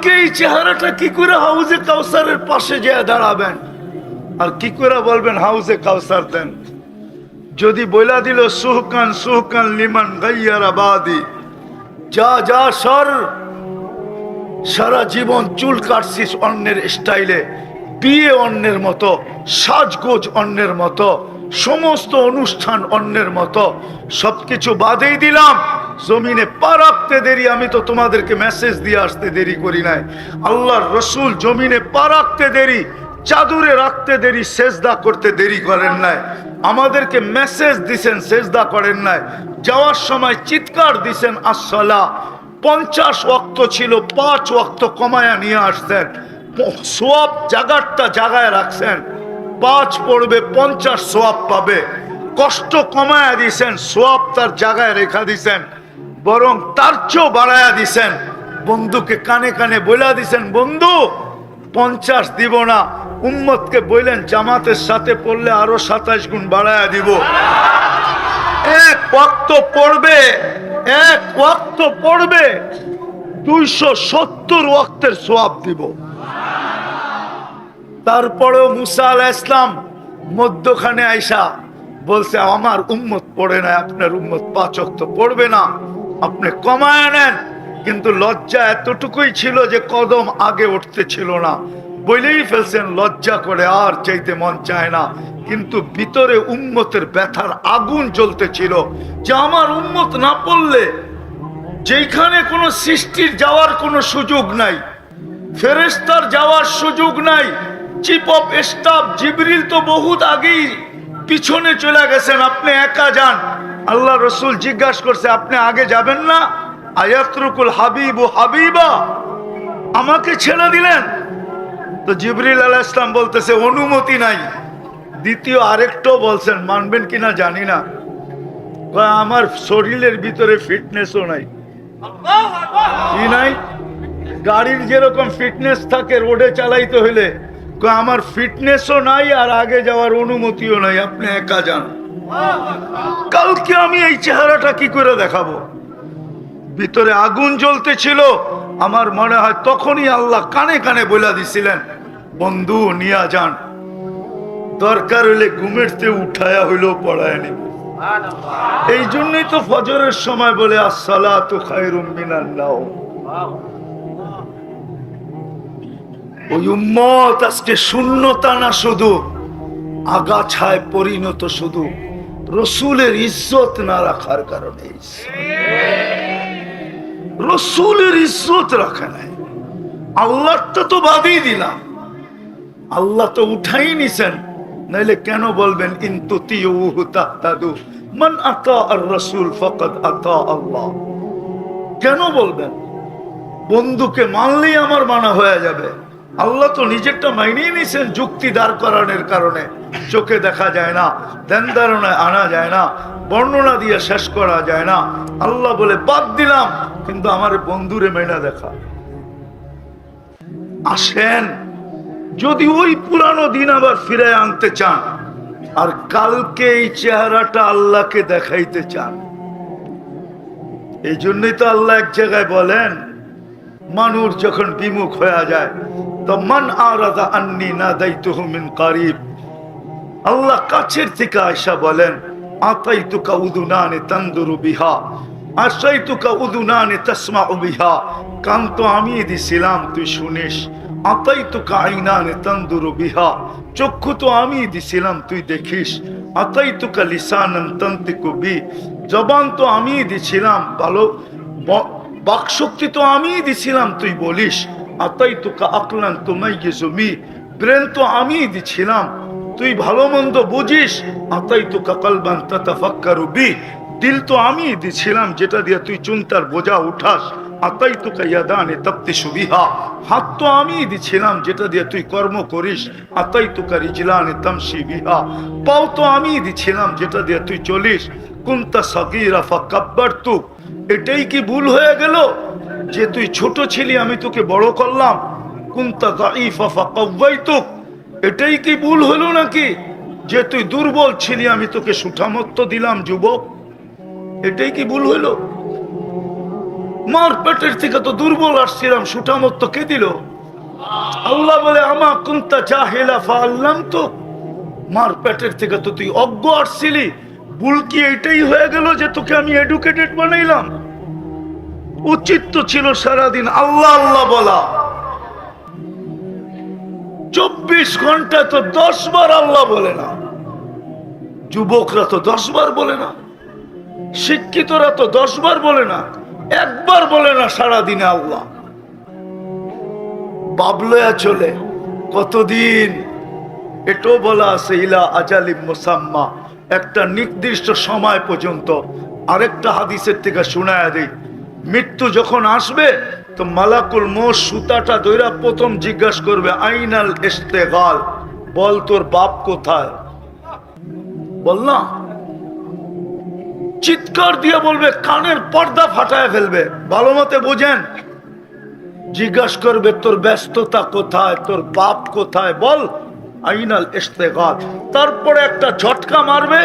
কালকে এই চেহারাটা কি করে হাউজে কাউসারের পাশে যেয়ে দাঁড়াবেন? আর কি করে বলবেন হাউজে কাউসার দেন? যদি বইলা দিল, সুহকান সুহকান লিমান গাইয়ার আবাদি। যা যা, সর। সারা জীবন চুল কাটছিস অন্যের স্টাইলে। বিয়ে অন্যের মতো, সাজগোজ অন্যের মতো, সমস্ত অনুষ্ঠান অন্যের মতো। সবকিছু বাদেই দিলাম। জমিনে পা রাখতে দেরি, আমি তো তোমাদেরকে মেসেজ দিয়ে আসতে দেরি করি নাই। আল্লাহর রসুল জমিনে পা রাখতে দেরি, চাদুরে রাখতে দেরি, সেজদা করতে দেরি করেন নাই। আমাদেরকে মেসেজ দিছেন, সেজদা করেন নাই। যাওয়ার সময় চিৎকার দিছেন আসলা পঞ্চাশ ওয়াক্ত ছিল, পাঁচ ওয়াক্ত কমায়া নিয়ে আসছেন। সোয়াব জাগারটা জাগায় রাখছেন। পাঁচ পড়বে, পঞ্চাশ সোয়াব পাবে। কষ্ট কমায়া দিছেন, সোয়াব তার জায়গায় রেখা দিছেন। বরং তার চেয়েও বাড়ায়া দিছেন। বন্ধুকে কানে কানে বইলা দিছেন, বন্ধু, পঞ্চাশ দিব না। উম্মতকে বললেন জামাতের সাথে পড়লে আরও সাতাশ গুণ বাড়ায়া দিব। এক ওয়াক্ত পড়বে, এক ওয়াক্ত পড়বে, দুইশো সত্তর ওয়াক্তের সোয়াব দিব। তারপরেও মুসা আলাহ ইসলাম মধ্যখানে আইসা বলছে, আমার উম্মত পড়ে না আপনার উম্মত পাঁচ ওয়াক্ত পড়বে না। আপনি কমায় নেন। কিন্তু লজ্জা এতটুকুই ছিল যে কদম আগে উঠতে ছিল না। বলেই ফেলছেন, লজ্জা করে আর চাইতে মন চায় না। কিন্তু ভিতরে উম্মতের ব্যথার আগুন জ্বলতে ছিল। যে আমার উম্মত না পড়লে যেখানে কোনো সৃষ্টির যাওয়ার কোনো সুযোগ নাই ফেরেস্তার যাওয়ার সুযোগ নাই চিফ অফ স্টাফ জিবরিল তো বহুত আগেই পিছনে চলে গেছেন, আপনি একা যান। আল্লাহ রসুল জিজ্ঞাসা করছে, আপনি আগে যাবেন না? আয়াতরুকুল হাবিব ও হাবিবা। আমাকে ছেড়ে দিলেন? তো জিবরিল আলাহ ইসলাম বলতেছে, অনুমতি নাই। দ্বিতীয় আরেকটাও বলছেন, মানবেন কিনা জানি না। আমার শরীরের ভিতরে ফিটনেসও নাই। কি নাই? গাড়ির যেরকম ফিটনেস থাকে, রোডে চালাইতে হইলে। আমার ফিটনেসও নাই আর আগে যাওয়ার অনুমতিও নাই। আপনি একা যান। কালকে আমি এই চেহারাটা কি করে দেখাবো? ভিতরে আগুন জ্বলতে ছিল আমার মনে হয় তখনই আল্লাহ কানে কানে বলে দিছিলেন বন্ধু নিয়া যান। দরকার হইলে ঘুমের তে উঠায়া হইলেও পড়ায় নিব। এই জন্যই তো ফজরের সময় বলে আসসালাতু খায়রুম মিনান নাওম। ওই উম্মত আজকে শূন্যতা না শুধু আগাছায় পরিণত শুধু। রসুলের ইজ্জত না রাখার কারণে। রসুলের ইজ্জত রাখা নাই। আল্লাহটা তো বাদই দিলাম। আল্লাহ তো উঠাই নিছেন। নাইলে কেন বলবেন ইন্তুতিউহু তাহতাদু, মান আতা আর রসুল ফকত আতা আল্লাহ। কেন বলবেন? বন্ধুকে মানলেই আমার মানা হয়ে যাবে। আল্লাহ তো নিজেরটা মাইনিয়ে নিছেন যুক্তি দাঁড় করানোর কারণে। চোখে দেখা যায় না, ধ্যান ধারণায় আনা যায় না, বর্ণনা দিয়ে শেষ করা যায় না। আল্লাহ বলে, বাদ দিলাম, কিন্তু আমার বন্ধুরে মেনা দেখা। আসেন, যদি ওই পুরানো দিন আবার ফিরে আনতে চান, আর কালকে এই চেহারাটা আল্লাহকে দেখাইতে চান, এই জন্যই তো আল্লাহ এক জায়গায় বলেন, মানুষ যখন বিমুখ হয়ে যায় তো মান আরাদা আন্নি না দায়িত্ব মিন কারিব। আল্লাহ কাছের থেকে আয়সা বলেন আতাই তুকা উদুনানে তন্দুরু বিহা আশাই তুকা উদুনানে তসমা বিহা। কান তো আমি দিছিলাম, তুই শুনিস। আতাই তুকা আইনানে তন্দুরু বিহা, চক্ষু তো আমি দিছিলাম, তুই দেখিস। আতাই তুকা লিসানন তন্তিকু বি, জবান তো আমি দিছিলাম, ভালো বাকশক্তি তো আমি দিছিলাম, তুই বলিস। আতাই তুকা আকলান তোমাই ব্রেন তো আমি দিছিলাম। তুই ভালো মন্দ বুঝিস। আতাই তো কাকালবান তাতাফাক্কারু বি। দিল তো আমি দিছিলাম, যেটা দিয়ে তুই চুনতার বোঝা উঠাস। আতাই তো কাইয়াদানে তপ্তি সুবিহা হাত তো আমি দিছিলাম, যেটা দিয়ে তুই কর্ম করিস। আতাই তো কারিজিলানে তামসি বিহা। পাও তো আমি দিছিলাম, যেটা দিয়ে তুই চলিস। কুন্তা সগিরা ফা কাব্বার তু এটাই কি ভুল হয়ে গেল? যে তুই ছোট ছিলি, আমি তোকে বড় করলাম। এটাই কি ভুল হলো নাকি? যে তুই দুর্বল ছিলি, আমি তোকে সুঠামত্ব দিলাম, যুবক। এটাই কি ভুল হলো? মার পেটের থেকে তো দুর্বল আসছিলাম সুটামত তো কে দিল? আল্লাহ বলে, আমা কুন্তা জাহিলা ফাল্লাম তো মার পেটের থেকে তো তুই অজ্ঞ আসছিলি। ভুল কি এটাই হয়ে গেল যে তোকে আমি এডুকেটেড বানাইলাম? উচিত তো ছিল সারাদিন আল্লাহ আল্লাহ বলা। চব্বিশ ঘণ্টা তো দশ বার আল্লাহ বলে না। যুবকরা তো দশ বার বলে না। শিক্ষিতরা তো দশ বার বলে না। একবার বলে না সারাদিনে আল্লাহ। বাবলয়া চলে। কতদিন? এটাও বলা আছে, ইলা আজালিম মুসাম্মা। একটা নির্দিষ্ট সময় পর্যন্ত আরেকটা হাদিসের থেকে শোনায় দেই। মৃত্যু যখন আসবে, তো মালাকুল মোষ সুতাটা দইরা প্রথম জিজ্ঞাসা করবে, আইনাল ইস্তেগাল? বল তোর বাপ কোথায়? বল না। চিৎকার দিয়ে বলবে, কানের পর্দা ফাটায় ফেলবে। ভালো মতে বোঝেন। জিজ্ঞাসা করবে, তোর ব্যস্ততা কোথায়? তোর বাপ কোথায়? বল, আইনাল ইস্তেগাল। তারপরে একটা ঝটকা মারবে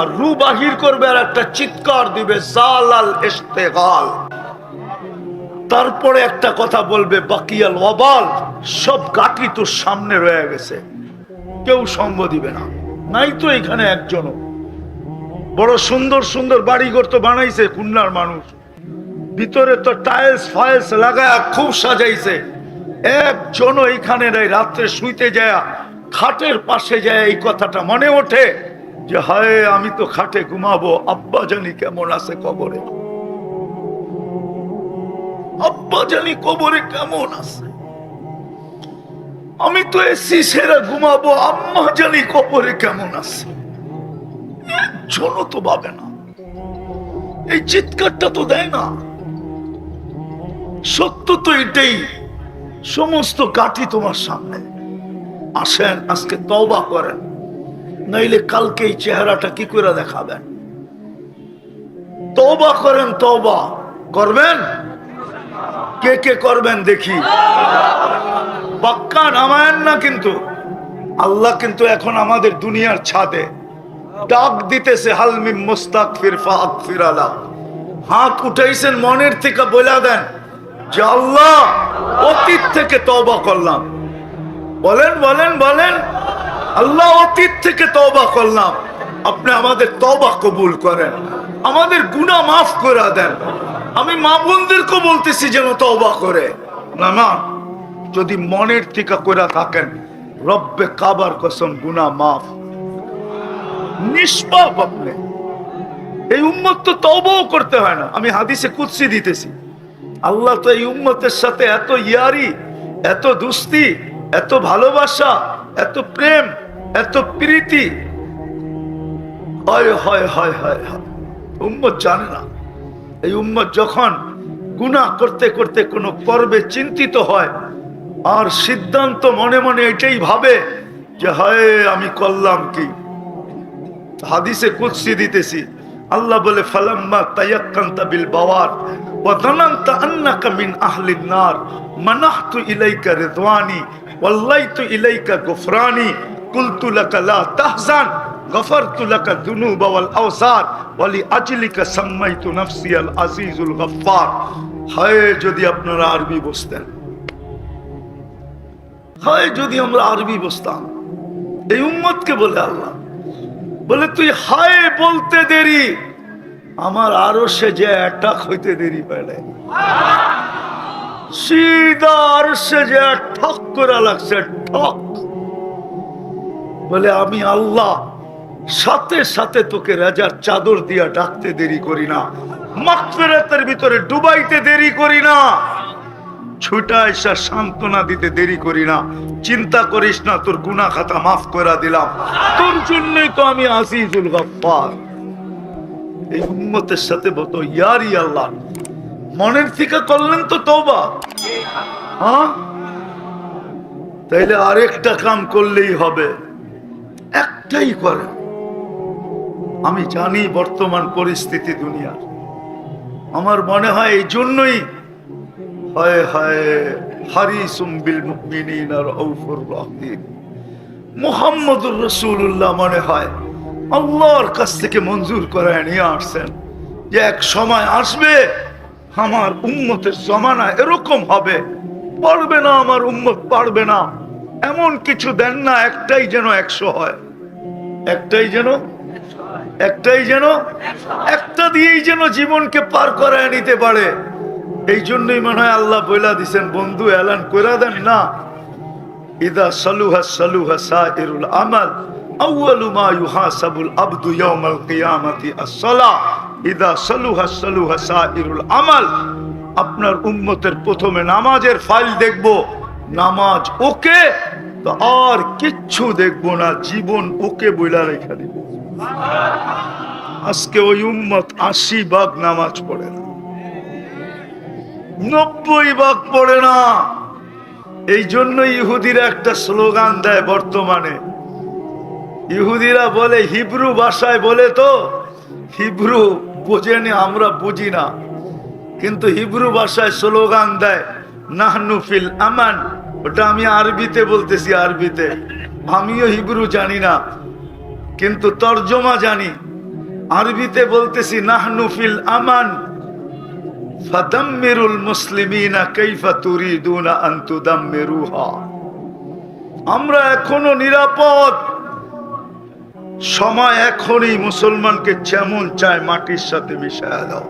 আর রু বাহির করবে আর একটা চিৎকার দিবে, জালাল ইস্তেগাল। তারপরে একটা কথা বলবে, বাকিয়াল ওয়াবাল সব গাটি তোর সামনে রয়ে গেছে। কেউ সঙ্গ দিবে না। নাই তো এখানে একজনও। বড় সুন্দর সুন্দর বাড়িঘর তো বানাইছে খুলনার মানুষ। ভিতরে তো টাইলস ফাইলস লাগায় খুব সাজাইছে। একজনও এখানে নাই, রাত্রে শুইতে যায় খাটের পাশে যায় এই কথাটা মনে ওঠে যে, হায়, আমি তো খাটে ঘুমাবো, আব্বা জানি কেমন আছে কবরে। আব্বা জানি কবরে কেমন আছে। আমি তো এসি সেরা ঘুমাবো, আম্মা জানি কবরে কেমন আছে। তো পাবে না। এই চিৎকারটা তো দেয় না। সত্য তো এটাই, সমস্ত কাঠি তোমার সামনে। আসেন, আজকে তওবা করেন। নইলে কালকে এই চেহারাটা কি করে দেখাবেন? তওবা করেন, তওবা। করবেন? কে কে করবেন দেখি। বাক্কা নামায়েন না কিন্তু। আল্লাহ কিন্তু এখন আমাদের দুনিয়ার ছাদে। ডাক দিতেছে হালমি মুস্তাক ফির ফাক ফিরালা হাত উঠাইছেন, মনের থেকে বলে দেন যে আল্লাহ, অতীত থেকে তওবা করলাম। বলেন বলেন বলেন, আল্লাহ অতীত থেকে তওবা করলাম। আপনি আমাদের তবা কবুল করেন। আমাদের গুনাহ মাফ করে দেন। আমি মা বোনদেরকে বলতেছি যেন তওবা করে। না না, যদি মনের থেকে করে থাকেন, রব্বে কাবার কসম গুনাহ মাফ। নিষ্পাপ আপনি। এই উম্মত তো তওবাও করতে হয় না। আমি হাদিসে কুৎসি দিতেছি। আল্লাহ তো এই উম্মতের সাথে এত ইয়ারি, এত দুস্তি, এত ভালোবাসা, এত প্রেম, এত প্রীতি। হয় হয় হয় হয় হয়। উম্মত জানে না। এই উম্মত যখন গুনাহ করতে করতে কোনো পর্বে চিন্তিত হয়, আর সিদ্ধান্ত মনে মনে এটাই ভাবে যে, হয়, আমি করলাম কি? হাদিসে কুৎসি দিতেছি, আল্লাহ বলে, ফালাম্মা তায়াক্কান্তা বিল বাওয়ার ওয়া মানাহতু ইলাইকা তাহজান। যদি আপনারা আরবি বসতেন। হয়, যদি আমরা আরবি বসতাম। এই বলে আল্লাহ। বলে, তুই হায় বলতে দেরি। আমার আরও সে যে অ্যাটাক হইতে দেরি পেলে সিধা আর সে যে ঠক করা লাগছে, ঠক। বলে, আমি আল্লাহ সাথে সাথে তোকে রাজার চাদর দিয়া ডাকতে দেরি করি না। মাকফেরাতের ভিতরে ডুবাইতে দেরি করি না। ছুটা এসা সান্ত্বনা দিতে দেরি করি না। চিন্তা করিস না, তোর গুনা খাতা মাফ করে দিলাম। তোর জন্যই তো আমি আজিজুল গফফার। এই উম্মতের সাথে বলতো, ইয়ারি আল্লাহ, মনের থেকে করলেন তো তওবা। হ্যাঁ? তাইলে আরেকটা কাম করলেই হবে। একটাই করে আমি জানি বর্তমান পরিস্থিতি দুনিয়ার। আমার মনে হয় এই জন্যই হায় হায় হারিসুম বিল মুমিনিনা রাউফুর রহিম। মুহাম্মদুর রাসূলুল্লাহ মনে হয় আল্লাহর কাছ থেকে মঞ্জুর করে নিয়ে আসছেন যে এক সময় আসবে আমার উম্মতের জমানা এরকম হবে। পারবে না আমার উম্মত, পারবে না। এমন কিছু দেন না, একটাই যেন একশো হয়। একটাই যেন একটাই যেন, একটা দিয়েই যেন জীবনকে পার করায় নিতে পারে। এই জন্যই মনে হয় আল্লাহ বইলা দিছেন, বন্ধু, এলান কইরা দেন না। কিয়ামাতি আপনার উম্মতের প্রথমে নামাজের ফাইল দেখব। নামাজ ওকে আর কিচ্ছু দেখব না, জীবন ওকে বইলা রেখা দিব। আজকে ওই উম্মত আশি ভাগ নামাজ পড়ে না। নব্বই ভাগ পড়ে না। এই জন্য ইহুদিরা একটা স্লোগান দেয় বর্তমানে। ইহুদিরা বলে, হিব্রু ভাষায় বলে তো, হিব্রু বোঝেনি আমরা বুঝি না। কিন্তু হিব্রু ভাষায় স্লোগান দেয়, নাহনু ফিল আমান। ওটা আমি আরবিতে বলতেছি, আরবিতে। আমিও হিব্রু জানি না। কিন্তু তর্জমা জানি, আরবিতে বলতেছি, নাহনু ফিল আমান, ফাদাম্মিরুল মুসলিমিনা কাইফা তুরিদুনা আন তুদাম্মিরুহা। আমরা এখনও নিরাপদ। সময় এখনই মুসলমানকে যেমন চায় মাটির সাথে মিশায় দাও।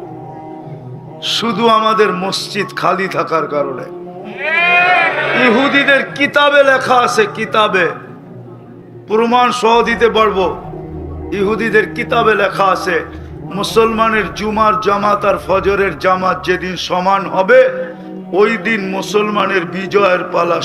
শুধু আমাদের মসজিদ খালি থাকার কারণে। ইহুদিদের কিতাবে লেখা আছে, কিতাবে। প্রমাণ সহ দিতে পারব। ইহুদিদের কিতাবে লেখা আছে, মুসলমানের জুমার জামাত আর ফজরের জামাত যেদিন সমান হবে, ওই দিন মুসলমানের বিজয়ের পালা